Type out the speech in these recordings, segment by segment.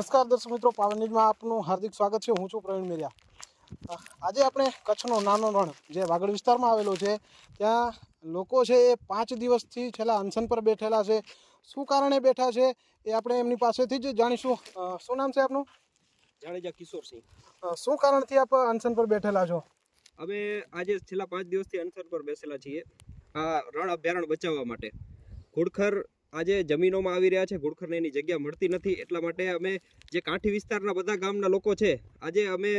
નમસ્કાર દર્શક મિત્રો પાવન ન્યૂઝમાં આપનું હાર્દિક સ્વાગત છે. હું છું પ્રવીણ મેરિયા. આજે આપણે કચ્છનો નાનો રણ જે વાગડ વિસ્તારમાં આવેલો છે ત્યાં લોકો છે એ પાંચ દિવસથી છેલ્લા અનશન પર બેઠેલા છે. શું કારણે બેઠા છે એ આપણે એમની પાસેથી જ જાણીશું. શું નામ છે આપનું? જાડેજા કિશોરસિંહ શું કારણથી આપ અનશન પર બેઠેલા છો? અમે આજે છેલ્લા પાંચ દિવસથી અનશન પર બેસેલા છીએ. આ રણ અભયારણ્ય બચાવવા માટે. ઘુડખર આજે જમીનોમાં આવી રહ્યા છે ઘુડખરને એની જગ્યા મળતી નથી. એટલા માટે અમે જે કાંઠી વિસ્તારના બધા ગામના લોકો છે આજે અમે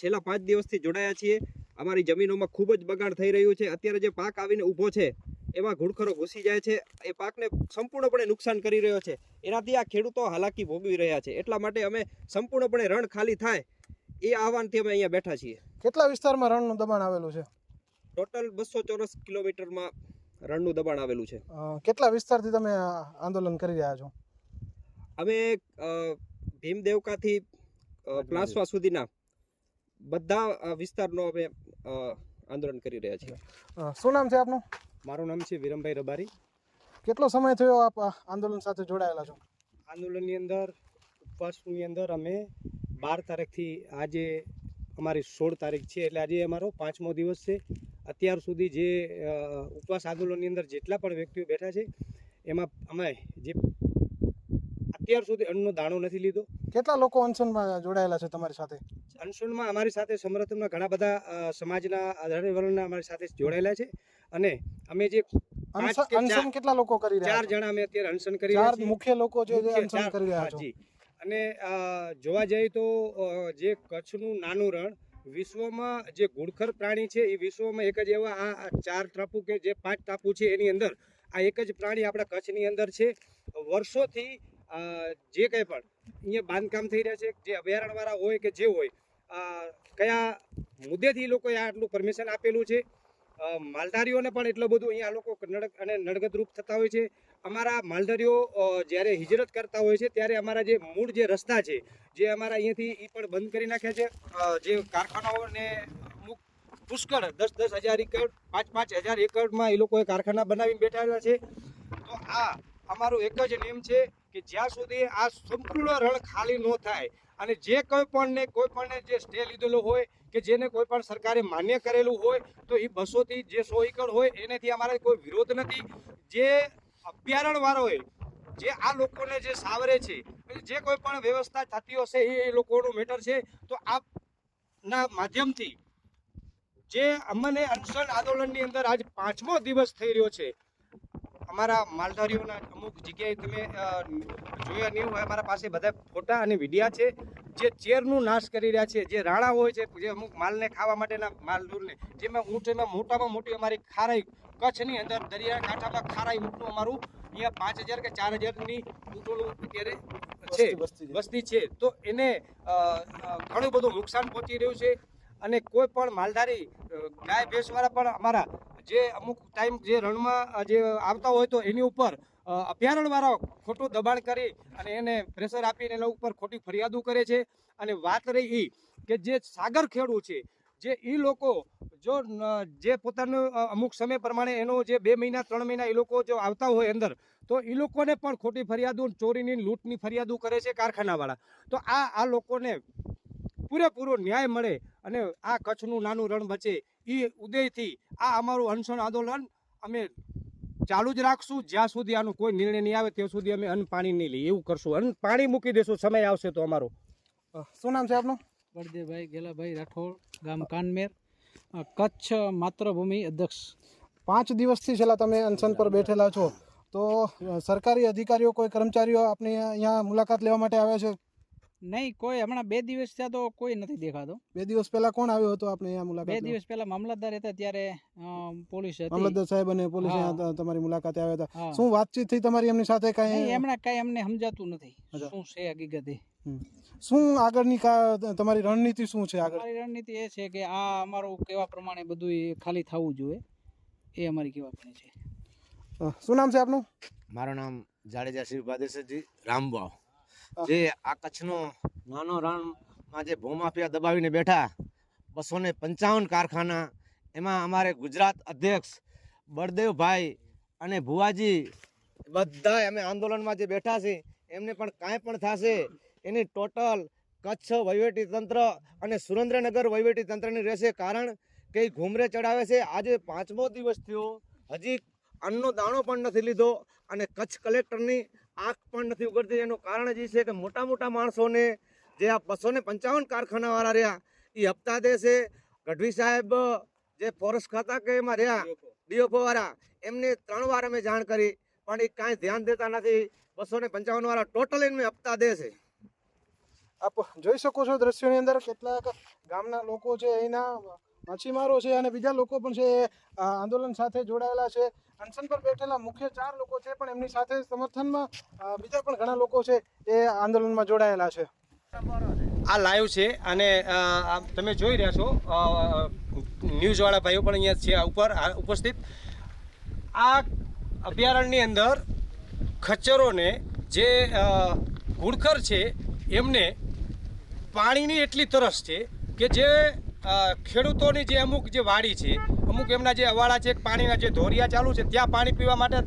છેલ્લા પાંચ દિવસથી જોડાયા છીએ. અમારી જમીનોમાં ખૂબ જ બગાડ થઈ રહ્યું છે. અત્યારે જે પાક આવીને ઊભો છે એમાં ઘુડખરો ઘૂસી જાય છે. એ પાકને સંપૂર્ણપણે નુકસાન કરી રહ્યો છે. એનાથી આ ખેડૂતો હાલાકી ભોગવી રહ્યા છે. એટલા માટે અમે સંપૂર્ણપણે રણ ખાલી થાય એ આહવાનથી અમે અહીંયા બેઠા છીએ. કેટલા વિસ્તારમાં રણનું દબાણ આવેલું છે? ટોટલ બસો ચોરસ કિલોમીટરમાં રણનું દબાણ આવેલું છે. કેટલા વિસ્તારથી તમે આંદોલન કરી રહ્યા છો? અમે ભીમદેવકાથી પ્લાસવા સુધીના બધા વિસ્તારનો અમે આંદોલન કરી રહ્યા છીએ. શું નામ છે આપનું? મારું નામ છે વિરમભાઈ રબારી. કેટલો સમય થયો આપ આંદોલન સાથે જોડાયેલા છો? આંદોલનની અંદર ઉપવાસની અંદર અમે બાર તારીખથી આજે અમારી સોળ તારીખ છે એટલે આજે અમારો પાંચમો દિવસ છે. અત્યાર સુધી જે ઉપવાસ આંદોલનની અંદર જેટલા પણ વ્યક્તિઓ બેઠા છે એમાં અમે જે અત્યાર સુધી અન્નનો દાણો નથી લીધો. કેટલા લોકો અનશનમાં જોડાયેલા છે તમારી સાથે? અનશનમાં અમારી સાથે સમર્થનમાં ઘણા બધા સમાજના આધારે વર્ણના અમારી સાથે જોડાયેલા છે. અને અમે જે અનશન કેટલા લોકો કરી રહ્યા ચાર જણા અમે અત્યારે અનશન કરી રહ્યા છીએ. મુખ્ય લોકો જે અનશન કરી રહ્યા છે. અને જોવા જઈએ તો જે કચ્છનું નાનું રણ વિશ્વમાં જે ઘુડખર પ્રાણી છે, એ વિશ્વમાં એક જ એવા આ ચાર ટાપુ કે જે પાંચ ટાપુ છે, એની અંદર આ એક જ પ્રાણી આપણા કચ્છની અંદર છે. વર્ષોથી જે કંઈ પણ અહીંયા બાંધકામ થઈ રહ્યા છે, જે અભયારણ્યવાળા હોય કે જે હોય કયા મુદ્દેથી લોકોએ આટલું પરમિશન આપેલું છે? માલધારીઓને પણ એટલું બધું અહીંયા લોકો નડક અને નડગતરૂપ થતા હોય છે. અમારા માલધારીઓ જ્યારે હિજરત કરતા હોય છે, ત્યારે અમારા જે મૂળ જે રસ્તા છે, જે અમારા અહીંયાથી એ પણ બંધ કરી નાખ્યા છે. જે કારખાનાઓને અમુક પુષ્કળ દસ દસ હજાર એકર, પાંચ પાંચ હજાર એકરમાં એ લોકોએ કારખાના બનાવીને બેઠેલા છે. તો આ અમારું એક જ નિયમ છે કે જ્યાં સુધી આ સંપૂર્ણ રણ ખાલી ન થાય અને જે કોઈ પણને કોઈ પણને જે સ્ટે લીધેલો હોય કે જેને કોઈ પણ સરકારે માન્ય કરેલું હોય તો એ બસોથી જે સો એકર હોય એનેથી અમારે કોઈ વિરોધ નથી. જે અભયારણ્યવાળોએ જે આ લોકોને જે સાવરે છે જે કોઈ પણ વ્યવસ્થા થતી હશે એ લોકોનું મેટર છે, તો આપના માધ્યમથી જે અમને અનશન આંદોલનની અંદર આજ પાંચમો દિવસ થઈ રહ્યો છે અમારા માલધારીઓના અમુક જગ્યાએ તમે જોયા નહીં હોય અમારા પાસે બધા ફોટા અને વિડીયા છે જે ચેરનું નાશ કરી રહ્યા છે જે રાણા હોય છે જે અમુક માલને ખાવા માટેના માલધૂરને જેમાં ઊંટમાં મોટામાં મોટી અમારી ખારાઈ કચ્છની અંદર દરિયા કાંઠામાં ખારાઈ ઊંટનું અમારું અહીંયા પાંચ હજાર કે ચાર હજારની ઊંટોનું અત્યારે છે વસ્તી- છે. તો એને ઘણું બધું નુકસાન પહોંચી રહ્યું છે અને કોઈ પણ માલધારી ગાય ભેંસવાળા પણ અમારા જે અમુક ટાઈમ જે રણમાં જે આવતા હોય તો એની ઉપર અ, ખોટું દબાણ કરી અને એને પ્રેશર આપીને એના ઉપર ખોટી ફરિયાદો કરે છે. અને વાત રહી એ કે જે સાગર ખેડૂ છે જે એ લોકો જો જે પોતાનું અમુક સમય પ્રમાણે એનો જે બે મહિના ત્રણ મહિના એ લોકો જો આવતા હોય અંદર તો એ લોકોને પણ ખોટી ફરિયાદો ચોરીની લૂંટની ફરિયાદો કરે છે કારખાનાવાળા. તો આ આ લોકોને પૂરેપૂરો ન્યાય મળે અને આ કચ્છનું નાનું રણ બચે. એ ઉદયથી આ અમારું અનશન આંદોલન અમે ચાલુ જ રાખશું. જ્યાં સુધી આનો કોઈ નિર્ણય નહીં આવે ત્યાં સુધી અમે અન્ન પાણી નહીં લઈએ. એવું કરશું. અન્ન પાણી મૂકી દેશું. સમય આવશે તો અમારો. શું નામ છે આપનું? બળદેવભાઈ ગેલાભાઈ રાઠોડ ગામ કાનમેર. કચ્છ માતૃભૂમિ અધ્યક્ષ. પાંચ દિવસથી છેલ્લા તમે અનશન પર બેઠેલા છો. તો સરકારી અધિકારીઓ કોઈ કર્મચારીઓ આપની અહીંયા મુલાકાત લેવા માટે આવ્યા છે? નહીં કોઈ હમણાં બે દિવસ થયા તો કોઈ નથી દેખાતો. બે દિવસ પહેલા કોણ આવ્યો હતો આપણે અહીંયા મુલાકાત બે દિવસ પહેલા મામલતદાર હતા ત્યારે પોલીસ હતી. મામલતદાર સાહેબ અને પોલીસ તમારી મુલાકાતે આવ્યા હતા. શું વાતચીત થઈ તમારી એમની સાથે કઈ? એમણે કઈ અમને સમજાતું નથી. શું છે હકીકતે? શું આગળની તમારી રણનીતિ શું છે આગળ? રણનીતિ એ છે કે આ અમારું કેવા પ્રમાણે બધું એ ખાલી થવું જોઈએ. એ અમારી કહેવાની છે. શું નામ છે આપનું? મારું નામ જાડેજા શિવ ભાદેસરજી રામવાવ. હા. જે આ કચ્છનો નાનો રણમાં જે ભૂમાફિયા દબાવીને બેઠા બસો ને પંચાવન કારખાના, એમાં અમારે ગુજરાત અધ્યક્ષ બળદેવભાઈ અને ભુવાજી બધા અમે આંદોલનમાં જે બેઠા છે, એમને પણ કાંઈ પણ થશે. એની ટોટલ કચ્છ વહીવટી તંત્ર અને સુરેન્દ્રનગર વહીવટી તંત્રની રહેશે. કારણ કે ઘૂમરે ચડાવે છે. આજે પાંચમો દિવસ થયો. હજી અન્નનો દાણો પણ નથી લીધો અને કચ્છ કલેક્ટરની આંખ પણ નથી ઉગડતી. એનું કારણ જ એ છે કે મોટા મોટા માણસોને જે આ બસો ને પંચાવન કારખાનાવાળા રહ્યા એ હપ્તા દે છે ગઢવી સાહેબ જે ફોરેસ્ટ ખાતા કે એમાં રહ્યા ડીઓપો વાળા એમને ત્રણ વાર અમે જાણ કરી પણ એ કાંઈ ધ્યાન દેતા નથી. બસો ને પંચાવન વાળા ટોટલ એમને હપ્તા દે છે આપ જોઈ શકો છો દ્રશ્યોની અંદર કેટલાક ગામના લોકો છે અહીંના માછીમારો છે અને બીજા લોકો પણ છે આંદોલન સાથે જોડાયેલા છે. અનશન પર બેઠેલા મુખ્ય ચાર લોકો છે પણ એમની સાથે સમર્થનમાં બીજા પણ ઘણા લોકો છે એ આંદોલનમાં જોડાયેલા છે. આ લાઈવ છે અને તમે જોઈ રહ્યા છો ન્યૂઝવાળા ભાઈઓ પણ અહીંયા છે ઉપર ઉપસ્થિત. આ અભયારણ્યની અંદર ખચ્ચરોને જે ઘુડખર છે એમને પાણીની એટલી તરસ છે કે જે ખેડૂતોની જે અમુક જે વાડી છે, અમુક એમના જે અવાડા છે, પાણીના જે ધોરિયા ચાલુ છે, ત્યાં પાણી પીવા માટે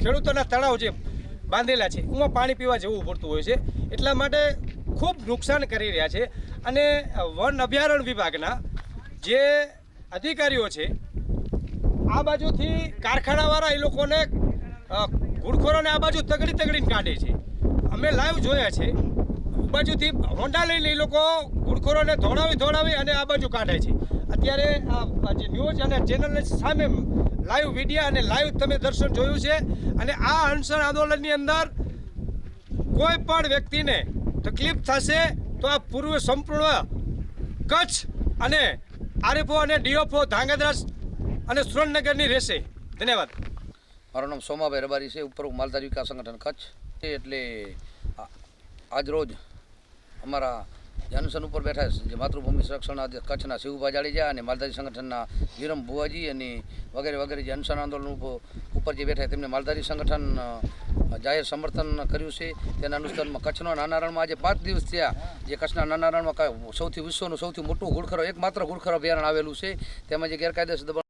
ખેડૂતોના તળાવ જે બાંધેલા છે, એમાં પાણી પીવા જવું પડતું હોય છે. એટલા માટે ખૂબ નુકસાન કરી રહ્યા છે અને વન અભયારણ્ય વિભાગના જે અધિકારીઓ છે, આ બાજુથી કારખાનાવાળા એ લોકોને ઘૂડખોરોને આ બાજુ તગડી તગડીને કાઢે છે. અમે લાઈવ જોયા છે. બાજુથી હોન્ડા લઈને એ લોકો ઘૂડખોરોને ધોળાવી ધોળાવી અને આ બાજુ કાઢે છે. અત્યારે આ જે ન્યૂઝ અને ચેનલની સામે લાઈવ વિડીયા અને લાઈવ તમે દર્શન જોયું છે અને આ અનશન આંદોલનની અંદર કોઈ પણ વ્યક્તિને તકલીફ થશે તો આ પૂર્વ સંપૂર્ણ કચ્છ અને આરએફઓ અને ડીઓફઓ ધાંગધ્રા અને સુરેન્દ્રનગરની રહેશે. ધન્યવાદ. મારું નામ સોમાભાઈ રબારી છે, ઉપર માલધારી વિકાસ સંગઠન કચ્છ. એટલે આજરોજ આજ રોજ અમારા જાનુસન ઉપર બેઠા જે માતૃભૂમિ સંરક્ષણ કચ્છના શિવભા જાડેજા અને માલધારી સંગઠનના વિરમ ભુવાજી અને વગેરે વગેરે જે અનશન આંદોલન ઉપર જે બેઠા તેમને માલધારી સંગઠન જાહેર સમર્થન કર્યું છે. તેના અનુસરમાં કચ્છના નાનારણમાં આજે પાંચ દિવસ થયા. જે કચ્છના નાનારણમાં સૌથી વિશ્વનું સૌથી મોટું ઘુડખરો, એકમાત્ર ઘુડખરો અભયારણ્ય આવેલું છે. તેમાં જે ગેરકાયદેસર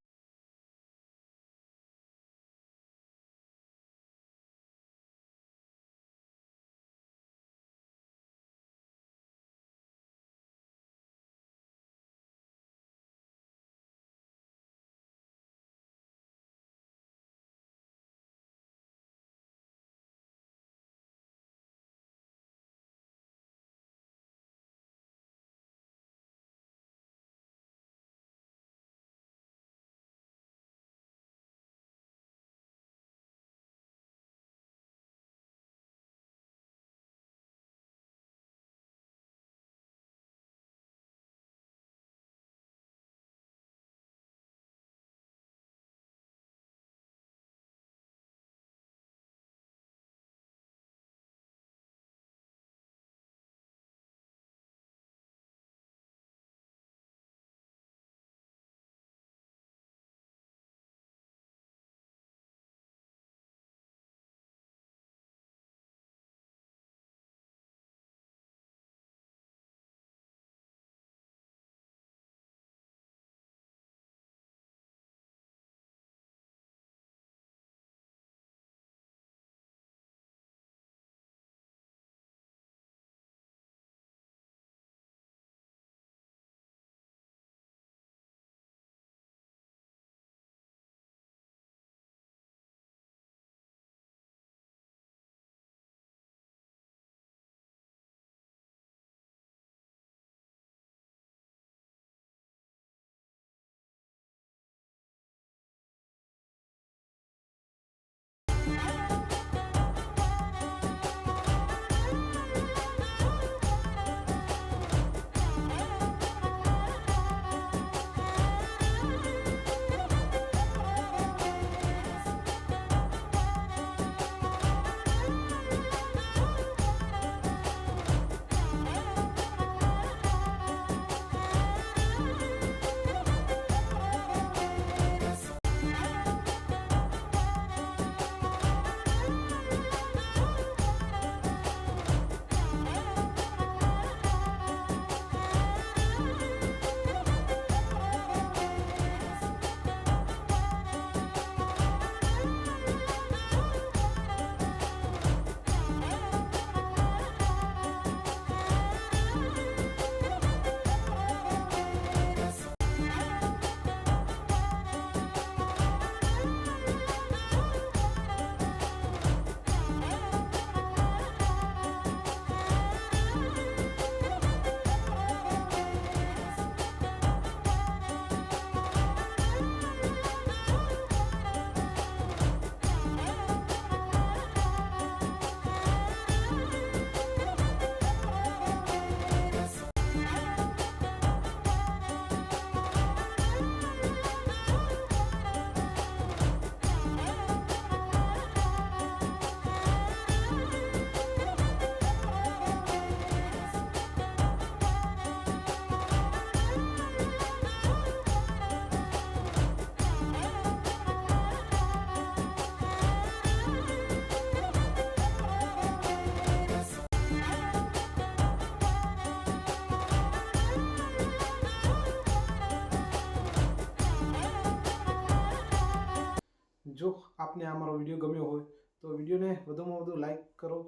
જો આપને આ મારો વીડિયો ગમ્યો હોય, તો વિડીયોને વધુમાં વધુ લાઈક કરો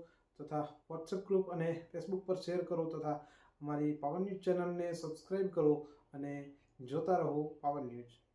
તથા વોટ્સએપ ગ્રુપ અને ફેસબુક પર શેર કરો તથા અમારી પાવન ન્યૂઝ ચેનલને સબસ્ક્રાઈબ કરો અને જોતા રહો પાવન ન્યૂઝ